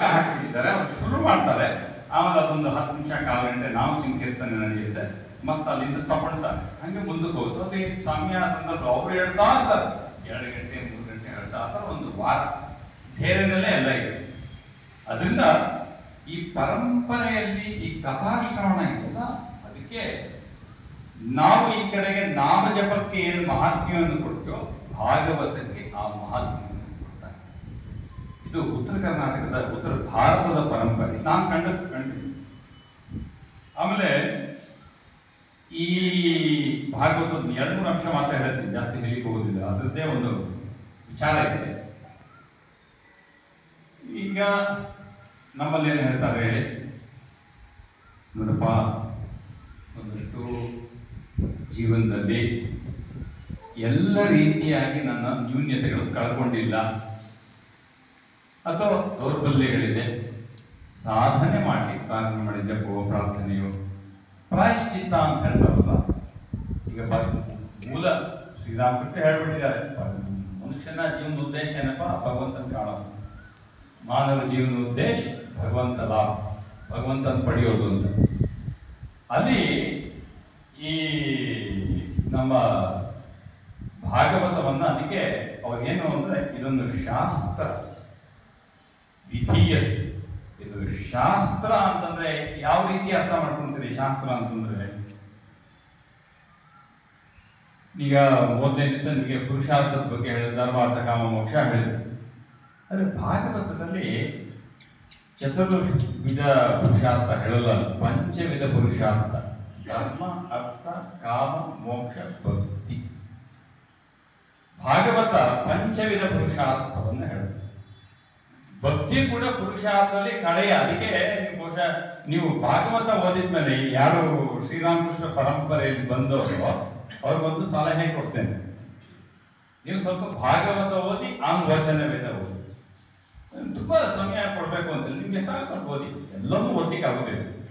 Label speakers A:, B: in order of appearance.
A: ಹಾಕಿಬಿಟ್ಟಿದ್ದಾರೆ ಅವ್ರು ಶುರು ಮಾಡ್ತಾರೆ ಆವಾಗ ಅದೊಂದು ಹತ್ತು ನಿಮಿಷ, ಕಾಲ ಗಂಟೆ ನಾವು ಸಂಕೀರ್ತನೆ ನಡೆಯುತ್ತೆ. ಮತ್ತೆ ಅಲ್ಲಿಂದ ತಗೊಳ್ತಾರೆ. ಹಂಗೆ ಮುಂದಕ್ಕೆ ಹೋಗ್ತು ಅದೇ ಸಮಯ ಸಂದರ್ಭ. ಅವರು ಹೇಳ್ತಾ ಇರ್ತಾರೆ. ಎರಡು ಗಂಟೆ, ಮೂರು ಗಂಟೆ ಹೇಳ್ತಾ ಇರ್ತಾರೆ. ಒಂದು ವಾರ. ಧೈರ್ಯದಲ್ಲೇ ಎಲ್ಲ ಇದೆ. ಅದರಿಂದ ಈ ಪರಂಪರೆಯಲ್ಲಿ ಈ ಕಥಾಶ್ರವಣ ಇದೆಯಲ್ಲ, ಅದಕ್ಕೆ ನಾವು ಈ ಕಡೆಗೆ ನಾಮ ಜಪಕ್ಕೆ ಏನು ಮಹಾತ್ಮ್ಯವನ್ನು ಕೊಟ್ಟೋ ಭಾಗವತಕ್ಕೆ ಆ ಕೊಡ್ತಾರೆ ಇದು ಉತ್ತರ ಕರ್ನಾಟಕದ ಉತ್ತರ ಭಾರತದ ಪರಂಪರೆ. ನಾನು ಕಂಡ ಕಂಡಿದ್ದೀನಿ ಆಮೇಲೆ ಈ ಭಾಗವತದ ಎರಡು ಮೂರು ಅಂಶ ಮಾತ್ರ ಹೇಳ್ತೀನಿ. ಜಾಸ್ತಿ ಹೇಳಿಕ್ಕೆ ಹೋಗೋದಿಲ್ಲ. ಅದರದ್ದೇ ಒಂದು ವಿಚಾರ ಇದೆ. ಈಗ ನಮ್ಮಲ್ಲಿ ಏನು ಹೇಳ್ತಾರೆ ಹೇಳಿ? ನೋಡಪ್ಪ, ಒಂದಷ್ಟು ಜೀವನದಲ್ಲಿ ಎಲ್ಲ ರೀತಿಯಾಗಿ ನನ್ನ ನ್ಯೂನ್ಯತೆಗಳು ಕಳ್ಕೊಂಡಿಲ್ಲ. ಅಥವಾ ದೌರ್ಬಲ್ಯಗಳಿದೆ. ಸಾಧನೆ ಮಾಡಿ, ಪ್ರಾರ್ಥನೆ ಮಾಡಿ, ಜಪವೋ, ಪ್ರಾರ್ಥನೆಯು. ಪ್ರಾಯಶ್ಚಿತ್ತ ಅಂತ ಹೇಳ್ತಾರಲ್ಲ ಈಗ ಮೂಲ ಶ್ರೀರಾಮಕೃಷ್ಣ ಹೇಳ್ಬಿಟ್ಟಿದ್ದಾರೆ. ಮನುಷ್ಯನ ಜೀವನ ಉದ್ದೇಶ ಏನಪ್ಪ? ಭಗವಂತನ ಕಾಣೋದು ಮಾನವ ಜೀವನ ಉದ್ದೇಶ ಭಗವಂತ ಲಾಭ. ಭಗವಂತನ ಪಡೆಯೋದು ಅಂತ. ಅಲ್ಲಿ ಈ ನಮ್ಮ ಭಾಗವತವನ್ನ ಅದಕ್ಕೆ ಅವ್ರೇನು ಅಂದರೆ ಇದೊಂದು ಶಾಸ್ತ್ರ. ವಿಧಿಯ. ಇದು ಶಾಸ್ತ್ರ ಅಂತಂದ್ರೆ ಯಾವ ರೀತಿ ಅರ್ಥ ಮಾಡ್ಕೊಂತೀರಿ ಶಾಸ್ತ್ರ ಅಂತಂದ್ರೆ? ಈಗ ಮೊದಲನೇ ದಿವಸ ನಿಮಗೆ ಪುರುಷಾರ್ಥದ ಬಗ್ಗೆ ಹೇಳಿದ ಧರ್ಮಾರ್ಥ, ಕಾಮ, ಮೋಕ್ಷ ಹೇಳಿದೆ. ಆದರೆ ಭಾಗವತದಲ್ಲಿ ಚತುರ್ವಿಧ ಪುರುಷಾರ್ಥ ಹೇಳಲ್ಲ, ಪಂಚವಿಧ ಪುರುಷಾರ್ಥ. ಧರ್ಮ, ಅರ್ಥ, ಕಾಮ, ಮೋಕ್ಷ, ಭಕ್ತಿ. ಭಾಗವತ ಪಂಚವಿಧ ಪುರುಷಾರ್ಥವನ್ನು ಭಕ್ತಿ ಕೂಡ ಪುರುಷಾರ್ಥದಲ್ಲಿ ಕಡೆಯ ಅದಕ್ಕೆ ಬಹುಶಃ ನೀವು ಭಾಗವತ ಓದಿದ ಮೇಲೆ ಯಾರು ಶ್ರೀರಾಮಕೃಷ್ಣ ಪರಂಪರೆಯಲ್ಲಿ ಬಂದವರು ಅವ್ರಿಗೊಂದು ಸಲಹೆ ಕೊಡ್ತೇನೆ. ನೀವು ಸ್ವಲ್ಪ ಭಾಗವತ ಓದಿ ಆಮೇಲೆ ವಚನ ವೇದ ಓದಿ. ತುಂಬಾ ಸಮಯ ಕೊಡಬೇಕು ಅಂತ ನಿಮ್ಗೆ ಎಷ್ಟಾಗ ಓದಿ ಎಲ್ಲವೂ ಓದಲಿಕ್ಕೆ ಆಗೋದಿಲ್ಲ.